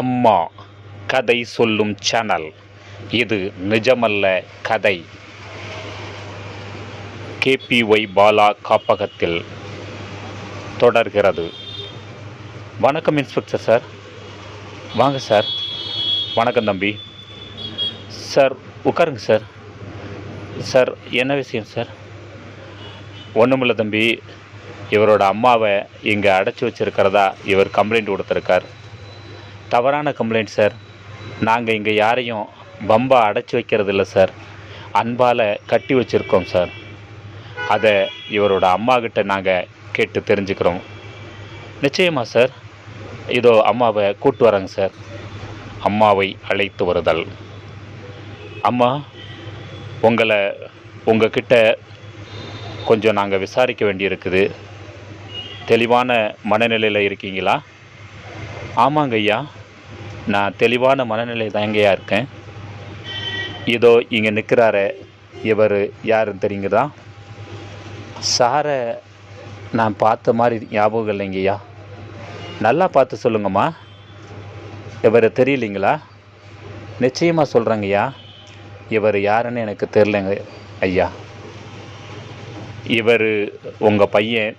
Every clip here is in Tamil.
அம்மா கதை சொல்லும் சேனல் இது நிஜமல்ல கதை. கேபிஒய் பாலா காப்பகத்தில் தொடர்கிறது. வணக்கம் இன்ஸ்பெக்டர் சார். வாங்க சார். வணக்கம் தம்பி. சார் உட்காருங்க சார். சார் என்ன விஷயம் சார்? ஒன்றுமில்ல தம்பி. இவரோட அம்மாவை இங்கே அடைச்சி வச்சிருக்கிறதா இவர் கம்ப்ளைண்ட் கொடுத்துருக்கார். தவறான கம்ப்ளைண்ட் சார் நாங்கள் இங்கே யாரையும் பம்பா அடைச்சி வைக்கிறது இல்லை சார் அன்பால் கட்டி வச்சுருக்கோம் சார் அதை இவரோட அம்மா கிட்ட நாங்கள் கேட்டு தெரிஞ்சுக்கிறோம். நிச்சயமா சார் இதோ அம்மாவை கூட்டு வரேங்க சார் அம்மாவை அழைத்து வருதல். அம்மா உங்களை உங்ககிட்ட கொஞ்சம் நாங்கள் விசாரிக்க வேண்டியிருக்குது. தெளிவான மனநிலையில் இருக்கீங்களா? ஆமாங்க ஐயா. நான் தெளிவான மனநிலை தயங்கையாக இருக்கேன். இதோ இங்கே நிற்கிறாரு இவர் யாருன்னு தெரியுங்கதா சாரை நான் பார்த்த மாதிரி ஞாபகம் இல்லைங்கய்யா நல்லா பார்த்து சொல்லுங்கம்மா. இவர் தெரியலிங்களா? நிச்சயமாக சொல்கிறேங்கய்யா இவர் யாருன்னு எனக்கு தெரிலங்க ஐயா. இவர் உங்கள் பையன்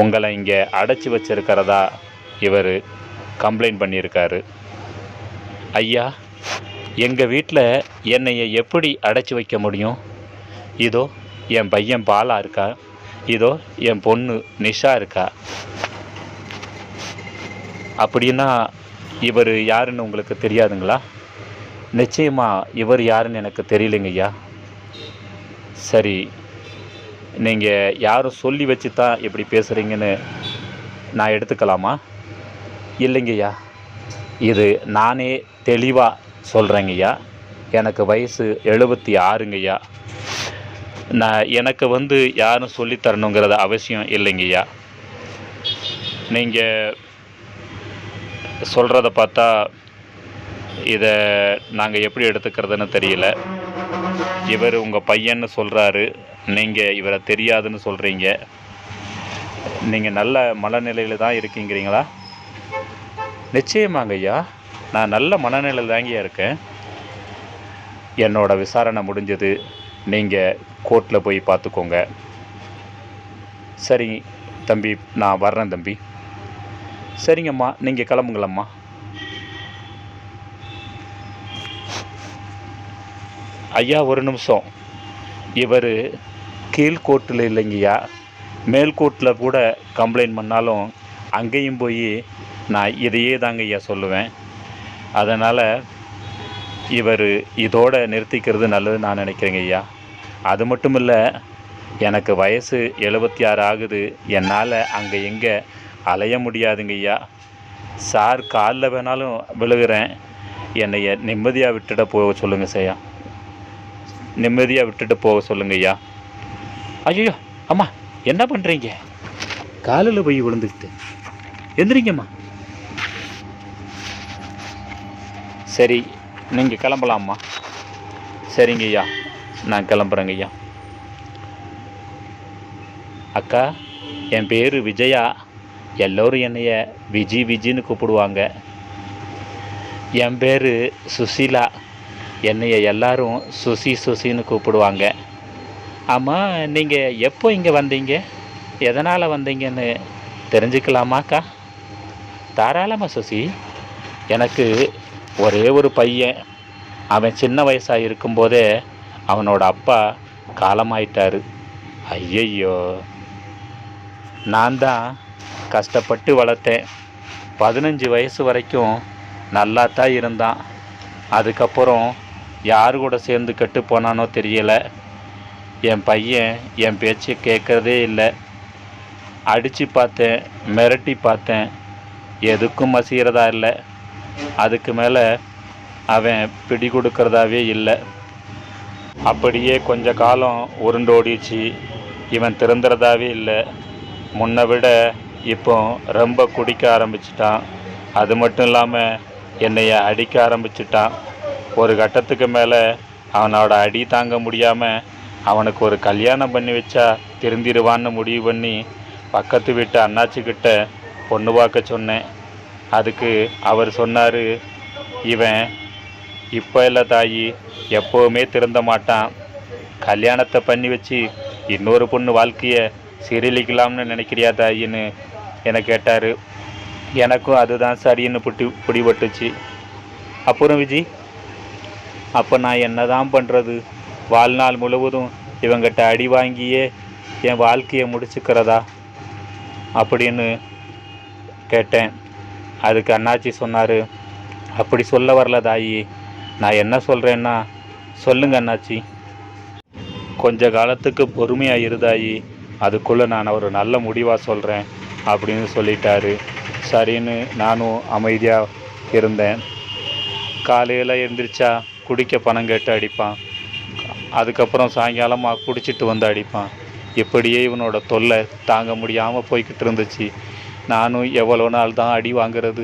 உங்களை இங்கே அடைச்சி வச்சிருக்கிறதா இவர் கம்ப்ளைண்ட் பண்ணியிருக்காரு. ஐயா எங்கள் வீட்டில் என்னையை எப்படி அடைச்சி வைக்க முடியும்? இதோ என் பையன் பாலா இருக்கா? இதோ என் பொண்ணு நிஷா இருக்கா? அப்படின்னா இவர் யாருன்னு உங்களுக்கு தெரியாதுங்களா? நிச்சயமாக இவர் யாருன்னு எனக்கு தெரியலைங்க ஐயா. சரி நீங்கள் யாரும் சொல்லி வச்சு தான் இப்படி பேசுகிறீங்கன்னு நான் எடுத்துக்கலாமா? இல்லைங்கய்யா இது நானே தெளிவாக சொல்கிறேங்கய்யா எனக்கு வயசு எழுபத்தி ஆறுங்கய்யா. நான் எனக்கு வந்து யாரும் சொல்லித்தரணுங்கிறது அவசியம் இல்லைங்கய்யா. நீங்கள் சொல்கிறத பார்த்தா இதை நாங்கள் எப்படி எடுத்துக்கிறதுன்னு தெரியல. இவர் உங்கள் பையன்னு சொல்கிறாரு நீங்கள் இவரை தெரியாதுன்னு சொல்கிறீங்க நீங்கள் நல்ல மனநிலையில் தான் இருக்கீங்கிறீங்களா? நிச்சயமாங்க ஐயா. நான் நல்ல மனநிலையில் தாங்கய்யா இருக்கேன். என்னோட விசாரணை முடிஞ்சது. நீங்கள் கோர்ட்டில் போய் பார்த்துக்கோங்க சரி தம்பி நான் வர்றேன் தம்பி. சரிங்கம்மா நீங்கள் கிளம்புங்களம்மா ஐயா ஒரு நிமிஷம். இவர் கீழ்கோர்ட்டில் இல்லைங்கய்யா. மேல்கோர்ட்டில் கூட கம்ப்ளைண்ட் பண்ணாலும் அங்கேயும் போய் நான் இதையே தாங்க ஐயா சொல்லுவேன். அதனால் இவர் இதோடு நிறுத்திக்கிறது நல்லது நான் நினைக்கிறேங்க ஐயா. அது மட்டும் இல்லை எனக்கு வயசு எழுபத்தி ஆறு ஆகுது. என்னால் அங்கே எங்கே அலைய முடியாதுங்க ஐயா. சார் காலில் வேணாலும் விழுகிறேன். என்னைய நிம்மதியாக விட்டுட போக சொல்லுங்கள் செய்யா நிம்மதியாக விட்டுட்டு போக சொல்லுங்க ஐயா. ஐயோ அம்மா என்ன பண்ணுறீங்க காலில் போய் விழுந்துக்கிட்டு எந்திரிங்கம்மா. சரி நீங்கள் கிளம்பலாம்மா. சரிங்க ஐயா நான் கிளம்புறேங்க ஐயா. அக்கா என் பேர் விஜயா. எல்லோரும் என்னைய விஜி விஜின்னு கூப்பிடுவாங்க. என் பேர் சுசீலா. என்னைய எல்லாரும் சுசி சுசின்னு கூப்பிடுவாங்க. ஆமாம் நீங்கள் எப்போ இங்கே வந்தீங்க? எதனால் வந்தீங்கன்னு தெரிஞ்சுக்கலாமாக்கா? தாராளமாக சுசி எனக்கு ஒரே ஒரு பையன். அவன் சின்ன வயசாக இருக்கும்போதே அவனோட அப்பா காலமாயிட்டாரு. ஐயையோ. நான் தான் கஷ்டப்பட்டு வளர்த்தேன். பதினஞ்சு வயசு வரைக்கும் நல்லா தான் இருந்தான். அதுக்கப்புறம் யார் கூட சேர்ந்து கெட்டு போனானோ தெரியலை. என் பையன் என் பேச்சை கேட்குறதே இல்லை. அடித்து பார்த்தேன் மிரட்டி பார்த்தேன். எதுக்கும் மசிகிறதா இல்லை. அதுக்கு மேலே அவன் பிடி கொடுக்கறதாவே இல்லை. அப்படியே கொஞ்ச காலம் உருண்டோடிச்சு இவன் திறந்துறதாவே இல்லை. முன்னை விட இப்போ ரொம்ப குடிக்க ஆரம்பிச்சிட்டான். அது மட்டும் இல்லாமல் என்னைய அடிக்க ஆரம்பிச்சிட்டான். ஒரு கட்டத்துக்கு மேலே அவனோட அடி தாங்க முடியாமல் அவனுக்கு ஒரு கல்யாணம் பண்ணி வச்சா திருந்திடுவான்னு முடிவு பண்ணி பக்கத்து வீட்டு அண்ணாச்சிக்கிட்ட பொண்ணு பார்க்க சொன்னேன். அதுக்கு அவர் சொன்னார் இவன் இப்போ இல்லை தாயி எப்போவுமே திருந்த மாட்டான். கல்யாணத்தை பண்ணி வச்சு இன்னொரு பொண்ணு வாழ்க்கையை சீரழிக்கலாம்னு நினைக்கிறியா தாயின்னு என்னை கேட்டார். எனக்கும் அதுதான் சரின்னு புட்டி பிடிபட்டுச்சு. அப்புறம் விஜி அப்போ நான் என்ன தான் பண்ணுறது வாழ்நாள் முழுவதும் இவங்கிட்ட அடி வாங்கியே என் வாழ்க்கையை முடிச்சுக்கிறதா? அப்படின்னு கேட்டேன். அதுக்கு அண்ணாச்சி சொன்னார். அப்படி சொல்ல வரல தாயி. நான் என்ன சொல்கிறேன்னா சொல்லுங்க அண்ணாச்சி. கொஞ்ச காலத்துக்கு பொறுமையாக இருதாயி அதுக்குள்ளே நான் ஒரு நல்ல முடிவாக சொல்கிறேன் அப்படின்னு சொல்லிட்டாரு. சரின்னு நானும் அமைதியாக இருந்தேன். காலையில் எழுந்திரிச்சா குடிக்க பணம் கேட்டு அடிப்பான். அதுக்கப்புறம் சாயங்காலமாக குடிச்சிட்டு வந்து அடிப்பான். இப்படியே இவனோட தொல்லை தாங்க முடியாமல் போய்கிட்டு இருந்துச்சு. நானும் எவ்வளோ நாள் தான் அடி வாங்குறது?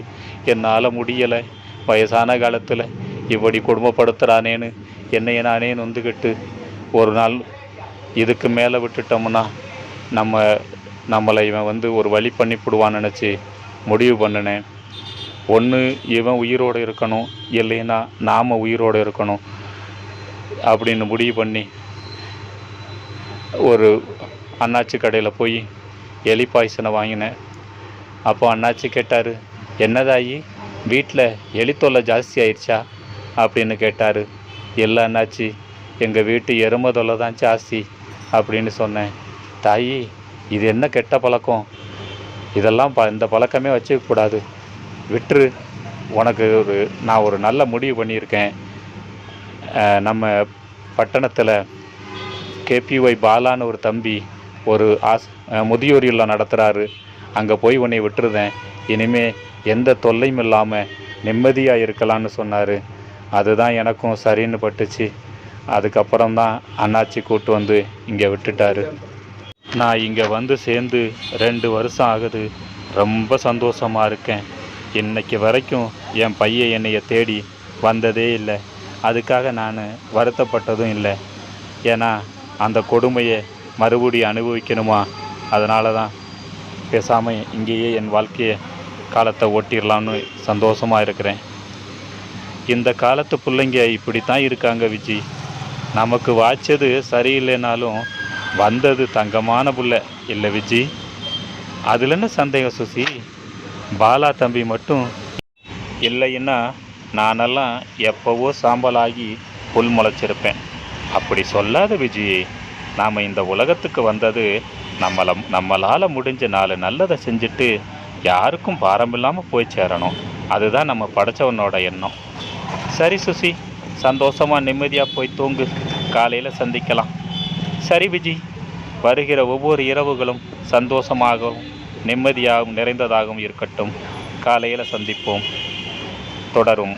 என்னால் முடியலை. வயசான காலத்தில் இப்படி குடும்பப்படுத்துகிறானேன்னு என்னைய நானே நொந்துக்கிட்டு ஒரு நாள் இதுக்கு மேலே விட்டுட்டோம்னா நம்ம நம்மளை இவன் வந்து ஒரு வழி பண்ணிவிடுவான்னு நினச்சி முடிவு பண்ணினேன். ஒன்று இவன் உயிரோடு இருக்கணும். இல்லைன்னா நாம் உயிரோடு இருக்கணும். அப்படின்னு முடிவு பண்ணி ஒரு அண்ணாச்சி கடையில் போய் எலி பாய்சனை வாங்கினேன். அப்போ அண்ணாச்சி கேட்டார் என்னதாயி வீட்டில் எலித்தொல்லை ஜாஸ்தி ஆயிடுச்சா அப்படின்னு கேட்டார். இல்லை அண்ணாச்சி எங்கள் வீட்டு எருமை தொல்லை தான் ஜாஸ்தி அப்படின்னு சொன்னேன். தாயி இது என்ன கெட்ட பழக்கம்? இதெல்லாம் ப இந்த பழக்கமே வச்சுக்கக்கூடாது விட்டுரு. உனக்கு ஒரு நான் ஒரு நல்ல முடிவு பண்ணியிருக்கேன். நம்ம பட்டணத்தில் கேபிஒய் பாலான்னு ஒரு தம்பி ஒரு ஆஸ் முதியோர் இல்லம் நடத்துகிறாரு அங்கே போய் உன்னை விட்டுருதேன் இனிமே எந்த தொல்லையும் இல்லாமல் நிம்மதியாக இருக்கலாம்னு சொன்னார். அதுதான் எனக்கும் சரின்னு பட்டுச்சு. அதுக்கப்புறம் தான் அண்ணாச்சி கூட்டு வந்து இங்கே விட்டுட்டாரு. நான் இங்கே வந்து சேர்ந்து ரெண்டு வருஷம் ஆகுது. ரொம்ப சந்தோஷமாக இருக்கேன். இன்னைக்கு வரைக்கும் என் பையன் என்னைய தேடி வந்ததே இல்லை. அதுக்காக நான் வருத்தப்பட்டதும் இல்லை. ஏன்னா அந்த கொடுமையை மறுபடியும் அனுபவிக்கணுமா? அதனால தான் பேசாமல் இங்கேயே என் வாழ்க்கையை காலத்தை ஓட்டிடலாம்னு சந்தோஷமாக இருக்கிறேன். இந்த காலத்து பிள்ளைங்க இப்படி தான் இருக்காங்க விஜி. நமக்கு வாய்ச்சது சரியில்லைனாலும் வந்தது தங்கமான புள்ள இல்லை விஜி? அதில் என்ன சந்தேகம் சுசி? பாலா தம்பி மட்டும் இல்லைன்னா நானெல்லாம் எப்போவோ சாம்பலாகி புல் முளைச்சிருப்பேன். அப்படி சொல்லாத விஜி நாம் இந்த உலகத்துக்கு வந்தது நம்மளை நம்மளால் முடிஞ்ச நாலு நல்லதை செஞ்சுட்டு யாருக்கும் பாரமில்லாமல் போய் சேரணும். அதுதான் நம்ம படைச்சவனோட எண்ணம். சரி சுசி. சந்தோஷமாக நிம்மதியாக போய் தூங்கு. காலையில் சந்திக்கலாம். சரி விஜி. வருகிற ஒவ்வொரு இரவுகளும் சந்தோஷமாகவும் நிம்மதியாகவும் நிறைந்ததாகவும் இருக்கட்டும். காலையில் சந்திப்போம். தொடரும்.